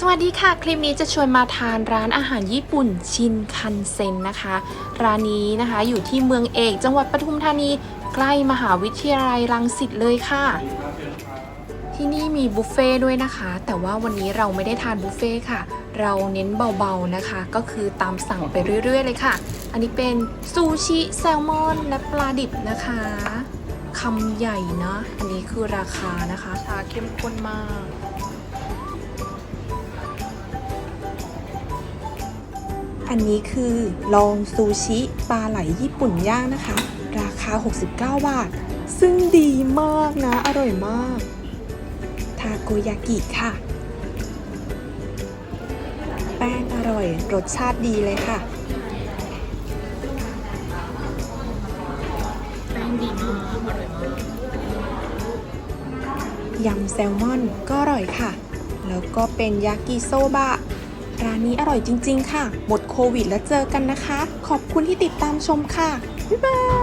สวัสดีค่ะ คลิปนี้จะชวนมาทานร้านอาหารญี่ปุ่นชินคันเซ็นนะคะ ร้านนี้นะคะอยู่ที่เมืองเอก จังหวัดปทุมธานี ใกล้มหาวิทยาลัยรังสิตเลยค่ะ ที่นี่มีบุฟเฟ่ด้วยนะคะ แต่ว่าวันนี้เราไม่ได้ทานบุฟเฟ่ค่ะ เราเน้นเบาๆนะคะ ก็คือตามสั่งไปเรื่อยๆเลยค่ะ อันนี้เป็นซูชิแซลมอนและปลาดิบนะคะคำใหญ่นะ อันนี้คือราคานะคะชาเข้มข้นมาก อันนี้คือลองซูชิปลาไหลญี่ปุ่นย่างนะคะ ราคา 69 บาท ซึ่งดีมากนะ อร่อยมาก ทาโกยากิค่ะ แป้งอร่อย รสชาติดีเลยค่ะ แป้งดีมากอร่อยมากยำแซลมอนก็อร่อยค่ะ แล้วก็เป็นยากิโซบะ ร้านนี้อร่อยจริง ๆ ค่ะ หมดโควิดแล้วเจอกันนะคะ ขอบคุณที่ติดตามชมค่ะ บ๊ายบาย